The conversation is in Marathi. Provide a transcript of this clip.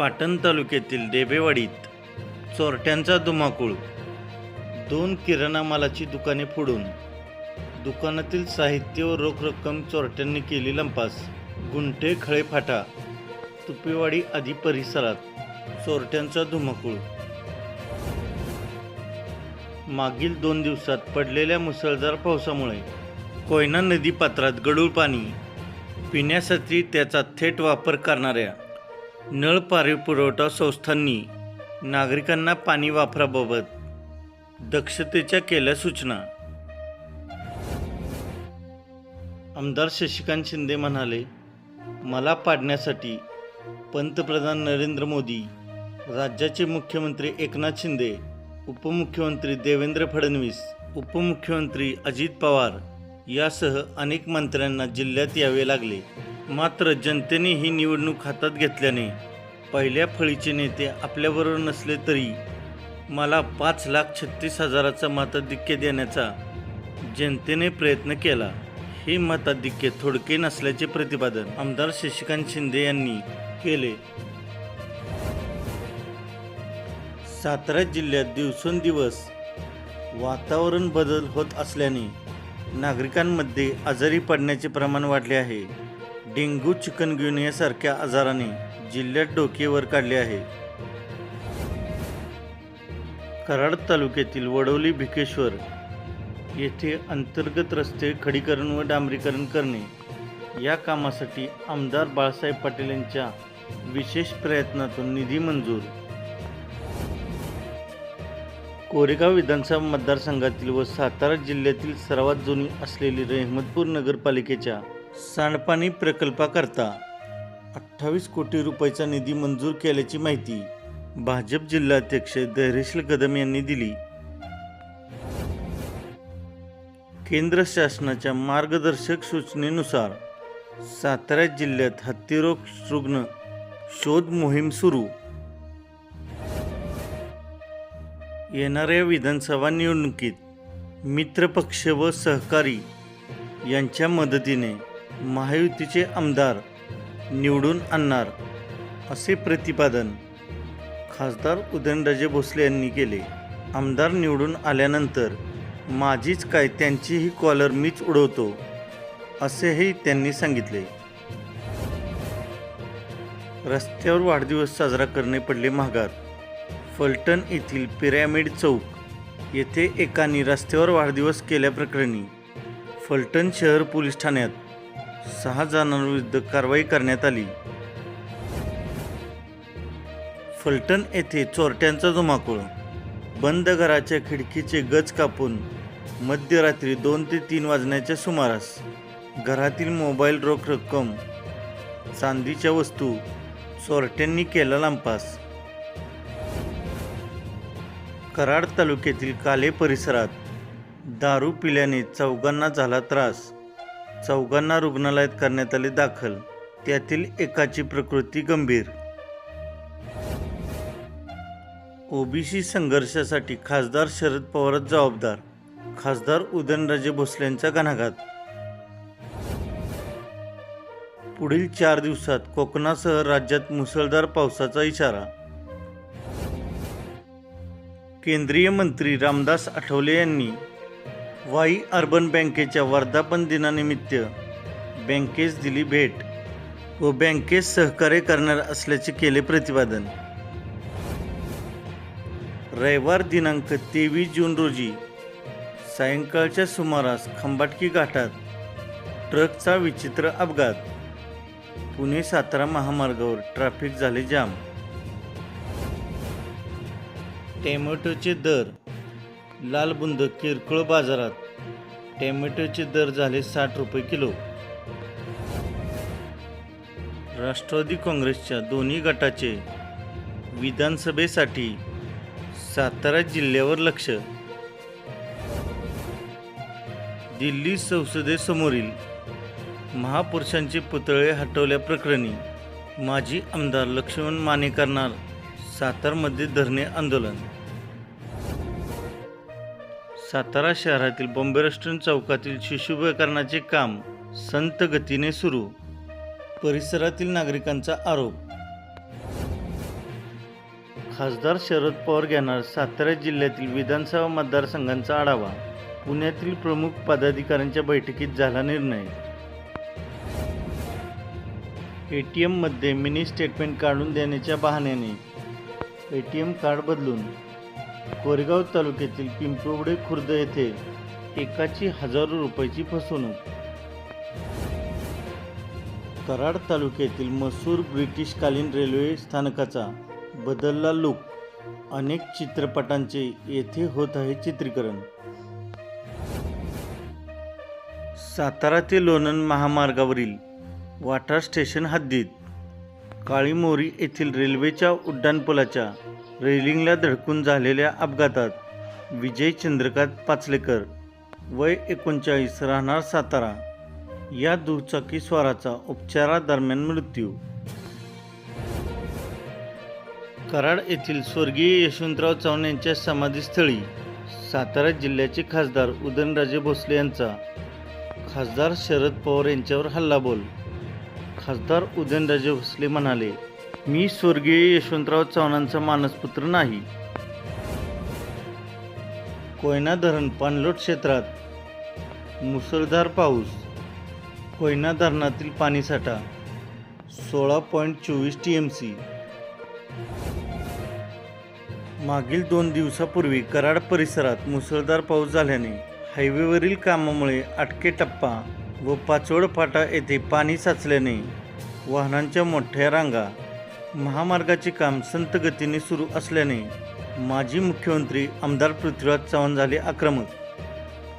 पाटण तालुक्यातील देबेवाडीत चोरट्यांचा धुमाकूळ. दोन किराणा मालाची दुकाने फोडून दुकानातील साहित्य व रोख रक्कम चोरट्यांनी केली लंपास. गुंठे खळे फाटा तुपेवाडी आदी परिसरात चोरट्यांचा धुमाकूळ. मागील दोन दिवसात पडलेल्या मुसळधार पावसामुळे कोयना नदी पात्रात गडूळ पाणी पिण्यासाठी त्याचा थेट वापर करणाऱ्या नळ पाणी पुरवठा संस्थांनी नागरिकांना पाणी वापराबाबत दक्षतेच्या केल्या सूचना. आमदार शशिकांत शिंदे म्हणाले मला पाडण्यासाठी पंतप्रधान नरेंद्र मोदी राज्याचे मुख्यमंत्री एकनाथ शिंदे उपमुख्यमंत्री देवेंद्र फडणवीस उपमुख्यमंत्री अजित पवार यासह अनेक मंत्र्यांना जिल्ह्यात यावे लागले. मात्र जनतेने ही निवडणूक हातात घेतल्याने पहिल्या फळीचे नेते आपल्याबरोबर नसले तरी मला पाच लाख छत्तीस हजाराचा मताधिक्य देण्याचा जनतेने प्रयत्न केला. हे मताधिक्य थोडके नसल्याचे प्रतिपादन आमदार शशिकांत शिंदे यांनी केले. सातारा जिल्ह्यात दिवसेंदिवस वातावरण बदल होत असल्याने नागरिकांमध्ये आजारी पडण्याचे प्रमाण वाढले आहे. डेंग्यू चिकनगुनियासारख्या आजाराने जिल्ह्यात डोके वर काढले आहे. कराड तालुक्यातील वडवली भिकेश्वर येथे अंतर्गत रस्ते खडीकरण व डांबरीकरण करणे या कामासाठी आमदार बाळासाहेब पाटील यांच्या विशेष प्रयत्नातून निधी मंजूर. कोरेगाव विधानसभा मतदारसंघातील व सातारा जिल्ह्यातील सर्वात जुनी असलेली रेहमतपूर नगरपालिकेच्या सांडपाणी प्रकल्पाकरता अठ्ठावीस कोटी रुपयाचा निधी मंजूर केल्याची माहिती भाजप जिल्हाध्यक्ष धैर्यशील कदम यांनी दिली. केंद्र शासनाच्या मार्गदर्शक सूचनेनुसार सातारा जिल्ह्यात हत्तीरोग रुग्ण शोध मोहीम सुरू. येणाऱ्या विधानसभा निवडणुकीत मित्रपक्ष व सहकारी यांच्या मदतीने महायुतीचे आमदार निवडून आणणार असे प्रतिपादन खासदार उदयनराजे भोसले यांनी केले. आमदार निवडून आल्यानंतर माझीच काय त्यांचीही कॉलर मीच उडवतो असेही त्यांनी सांगितले. रस्त्यावर वाढदिवस साजरा करणे पडले महागात. फलटण येथील पिरॅमिड चौक येथे एकाने रस्त्यावर वाढदिवस केल्याप्रकरणी फलटण शहर पोलीस ठाण्यात सहा जणांविरुद्ध कारवाई करण्यात आली. फलटण येथे चोरट्यांचा धुमाकूळ. बंद घराच्या खिडकीचे गज कापून मध्यरात्री दोन ते तीन वाजण्याच्या सुमारास घरातील मोबाईल रोख रक्कम चांदीच्या वस्तू चोरट्यांनी केला लांपास कराड तालुक्यातील काले परिसरात दारू पिल्याने चौघांना झाला त्रास. चौघांना रुग्णालयात करण्यात आले दाखल. त्यातील एकाची प्रकृती गंभीर. ओबीसी संघर्षासाठी खासदार शरद पवारच जबाबदार. खासदार उदयनराजे भोसलेंचा घणाघात. पुढील चार दिवसात कोकणासह राज्यात मुसळधार पावसाचा इशारा. केंद्रीय मंत्री रामदास आठवले यांनी वाई अर्बन बँकेच्या वर्धापन दिनानिमित्त बँकेस दिली भेट व बँकेस सहकार्य करणार असल्याचे केले प्रतिपादन. रविवार दिनांक तेवीस जून रोजी सायंकाळच्या सुमारास खंबाटकी घाटात ट्रकचा विचित्र अपघात. पुणे सातारा महामार्गावर ट्रॅफिक झाले जाम. टॅमॅटोचे दर लालबुंद किरकोळ बाजारात टॅमॅटोचे दर झाले साठ रुपये किलो. राष्ट्रवादी काँग्रेसच्या दोन्ही गटाचे विधानसभेसाठी सातारा जिल्ह्यावर लक्ष. दिल्ली संसदेसमोरील महापुरुषांचे पुतळे हटवल्याप्रकरणी माजी आमदार लक्ष्मण माने करणार सातारमध्ये धरणे आंदोलन. सातारा शहरातील बॉम्बे रेस्टॉरंट चौकातील शिशुभीकरणाचे काम संत गतीने सुरू. परिसरातील नागरिकांचा आरोप. खासदार शरद पवार घेणार सातारा जिल्ह्यातील विधानसभा मतदारसंघांचा आढावा. पुण्यातील प्रमुख पदाधिकाऱ्यांच्या बैठकीत झाला निर्णय. ए टी एममध्ये मिनी स्टेटमेंट काढून देण्याच्या बहाण्याने ए टी एम कार्ड बदलून कोरेगाव तालुक्यातील पिंपवडे खुर्द येथे एकाची हजारो रुपयाची फसवणूक. कराड तालुक्यातील मसूर ब्रिटिशकालीन रेल्वे स्थानकाचा बदलला लूक. अनेक चित्रपटांचे येथे होत आहे चित्रीकरण. सातारा ते लोणंद महामार्गावरील वाटार स्टेशन हद्दीत काळीमोरी येथील रेल्वेच्या उड्डाणपुलाच्या रेलिंगला धडकून झालेल्या अपघातात विजय चंद्रकांत पाचलेकर वय एकोणचाळीस राहणार सातारा. या दुचाकी स्वाराचा उपचारादरम्यान मृत्यू. कराड येथील स्वर्गीय यशवंतराव चव्हाण यांच्या समाधीस्थळी सातारा जिल्ह्याचे खासदार उदयनराजे भोसले यांचा खासदार शरद पवार यांच्यावर हल्लाबोल. खासदार उदयनराजे भोसले म्हणाले मी स्वर्गीय यशवंतराव चव्हाणांचा मानसपुत्र नाही. कोयना धरण पाणलोट क्षेत्रात मुसळधार पाऊस कोयना धरणातील पाणीसाठा सोळा पॉईंट चोवीस टी एम सी मागील दोन दिवसापूर्वी कराड परिसरात मुसळधार पाऊस झाल्याने हायवेवरील कामामुळे अटके टप्पा व पाचवड फाटा येथे पाणी साचल्याने वाहनांच्या मोठ्या रांगा महामार्गाचे काम संत गतीने सुरू असल्याने माजी मुख्यमंत्री आमदार पृथ्वीराज चव्हाण झाले आक्रमक.